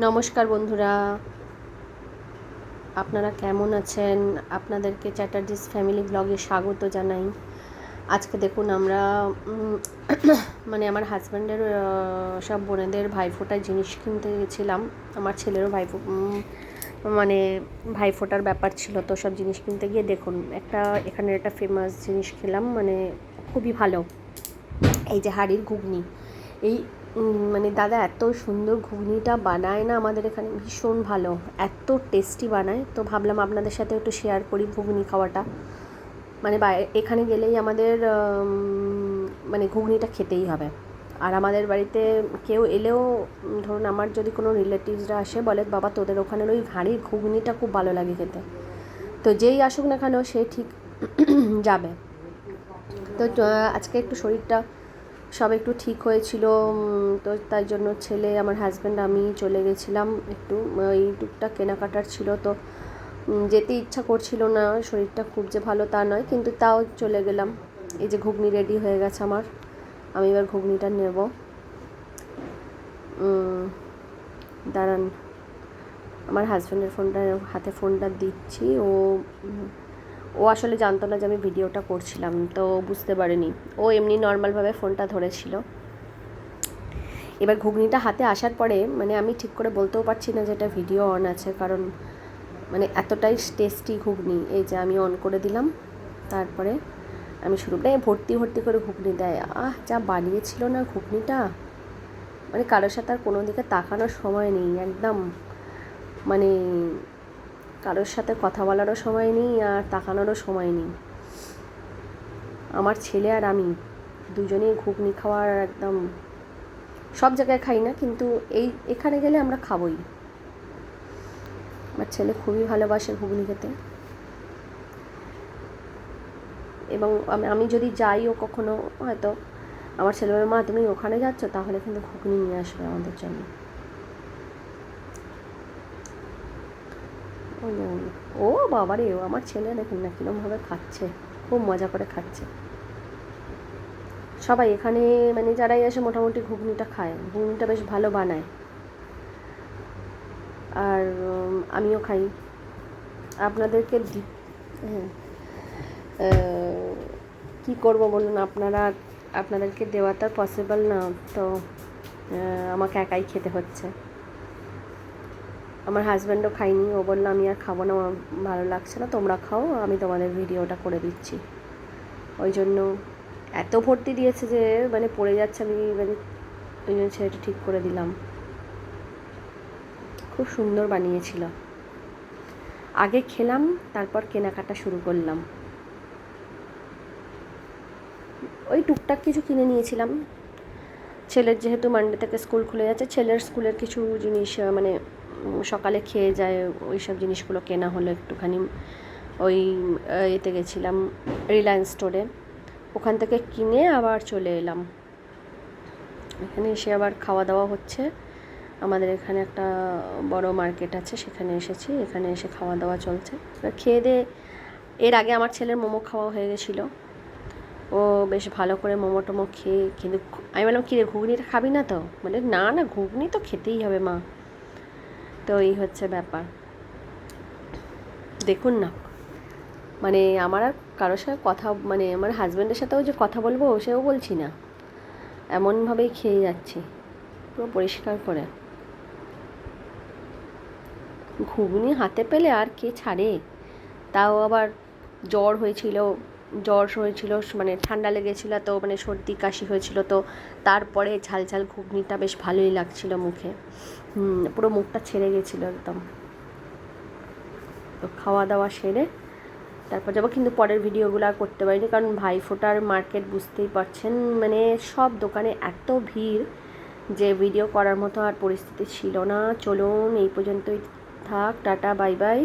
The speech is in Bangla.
নমস্কার বন্ধুরা। আপনারা কেমন আছেন? আপনাদেরকে চ্যাটার্জিস ফ্যামিলি ব্লগে স্বাগত জানাই। আজকে দেখুন আমরা মানে আমার হাজব্যান্ডের সব বোনেদের ভাইফোঁটার জিনিস কিনতে গেছিলাম। আমার ছেলেরও ভাইফো মানে ভাইফোঁটার ব্যাপার ছিল তো সব জিনিস কিনতে গিয়ে দেখুন, একটা, এখানের একটা ফেমাস জিনিস খেলাম মানে খুবই ভালো। এই যে হাড়ির ঘুগনি। এই মানে দাদা, এত সুন্দর ঘুগনিটা বানায় না আমাদের এখানে, ভীষণ ভালো। এত টেস্টি বানায়। তো ভাবলাম আপনাদের সাথে একটু শেয়ার করি ঘুগনি খাওয়াটা। মানে এখানে গেলেই আমাদের মানে ঘুগনিটা খেতেই হবে। আর আমাদের বাড়িতে কেউ এলেও ধরুন আমার যদি কোনো রিলেটিভসরা আসে, বলে, বাবা, তোদের ওখানের ওই হাঁড়ির ঘুগনিটা খুব ভালো লাগে খেতে। তো যেই আসুক না কেন, সে ঠিক যাবে। তো আজকে একটু শরীরটা সব একটু ঠিক হয়েছিল তো তাই জন্য ছেলে আমার হাজব্যান্ড আমি চলে গেছিলাম একটু, ওই টুকটাক কেনাকাটার ছিল, তো যেতে ইচ্ছা করছিল না, শরীরটা খুব যে ভালো তা নয়, কিন্তু তাও চলে গেলাম। এই যে ঘুগনি রেডি হয়ে গেছে আমার, আমি এবার ঘুগনিটা নেব। দাঁড়ান, আমার হাজব্যান্ডের ফোনটা হাতে ফোনটা দিচ্ছি, ও ও আসলে জানতো না যে আমি ভিডিওটা করছিলাম, তো বুঝতে পারেনি। ও এমনি নর্মালভাবে ফোনটা ধরেছিল। এবার ঘুগনিটা হাতে আসার পরে মানে আমি ঠিক করে বলতেও পারছি না যে এটা ভিডিও অন আছে, কারণ মানে এতটাই টেস্টি ঘুগনি। এই যে আমি অন করে দিলাম, তারপরে আমি শুরু মানে ভর্তি ভর্তি করে ঘুগনি দেয়। আহ, যা বানিয়েছিল না ঘুগনিটা। মানে কারোর সাথে আর কোনো দিকে তাকানোর সময় নেই, একদম মানে কারোর সাথে কথা বলারও সময় নেই আর তাকানোরও সময় নেই। আমার ছেলে আর আমি দুজনেই ঘুগনি খাওয়ার একদম সব জায়গায় খাই না, কিন্তু এই এখানে গেলে আমরা খাবই। আমার ছেলে খুবই ভালোবাসে ঘুগনি খেতে। এবং আমি যদি যাইও কখনো, হয়তো আমার ছেলে মা, তুমি ওখানে যাচ্ছ, তাহলে কিন্তু ঘুগনি নিয়ে আসবে আমাদের জন্য। ওই ও বাবা রে ও আমার ছেলে দেখুন না, কীরমভাবে খাচ্ছে, খুব মজা করে খাচ্ছে। সবাই এখানে মানে যারাই আসে মোটামুটি ঘুগনিটা খায়, ঘুগনিটা বেশ ভালো বানায়। আর আমিও খাই। আপনাদেরকে হ্যাঁ কী করব বলুন, আপনারা, আপনাদেরকে দেওয়াটা পসিবল না, তো আমাকে একাই খেতে হচ্ছে। আমার হাজব্যান্ডও খাইনি ও বলল, আমি আর খাব না, আমার ভালো লাগছে না, তোমরা খাও, আমি তোমাদের ভিডিওটা করে দিচ্ছি। ওই জন্য এত ভর্তি দিয়েছে যে মানে পড়ে যাচ্ছে, আমি মানে ওই জন্য ছেলেটা ঠিক করে দিলাম। খুব সুন্দর বানিয়েছিল। আগে খেলাম, তারপর কেনাকাটা শুরু করলাম। ওই টুকটাক কিছু কিনে নিয়েছিলাম। ছেলের যেহেতু মানডে থেকে স্কুল খুলে যাচ্ছে, ছেলের স্কুলের কিছু জিনিস মানে সকালে খেয়ে যায় ওই সব জিনিসগুলো কেনা হলো একটুখানি। ওই এতে গেছিলাম রিলায়েন্স স্টোরে ওখান থেকে কিনে আবার চলে এলাম। এখানে এসে আবার খাওয়া দাওয়া হচ্ছে। আমাদের এখানে একটা বড় মার্কেট আছে, সেখানে এসেছি। এখানে এসে খাওয়া দাওয়া চলছে। খেয়ে দিয়ে, এর আগে আমার ছেলের মোমো খাওয়া হয়ে গেছিল। ও বেশ ভালো করে মোমো টোমো খেয়ে কিন্তু আমি বললাম কী রে ঘুগনিটা খাবি না তো? বলে, না না, ঘুগনি তো খেতেই হবে মা। তো এই হচ্ছে ব্যাপার। দেখুন না। মানে আমার আর কারোর সাথে কথা মানে আমার হাজব্যান্ডের সাথেও যে কথা বলব, সেও বলছি না। এমনভাবেই খেয়ে যাচ্ছি। পুরো পরিষ্কার করে। ঘুগনি হাতে পেলে আর কে ছাড়ে? তাও আবার জ্বর হয়েছিল জ্বর হয়েছিল মানে ঠান্ডা লেগেছিল, তো মানে সর্দি, কাশি হয়েছিল, তো তারপরে ঝাল ঝাল ঘুগনিটা বেশ ভালোই লাগছিল মুখে। পুরো মুখটা ছেড়ে গেছিল একদম। তো খাওয়া দাওয়া সেরে তারপর যাব, কিন্তু পরের ভিডিওগুলো আর করতে পারিনি, কারণ ভাইফোঁটার মার্কেট বুঝতেই পারছেন মানে সব দোকানে এত ভিড় যে ভিডিও করার মতো আর পরিস্থিতি ছিল না। চলুন, এই পর্যন্তই থাক, টাটা, বাই বাই।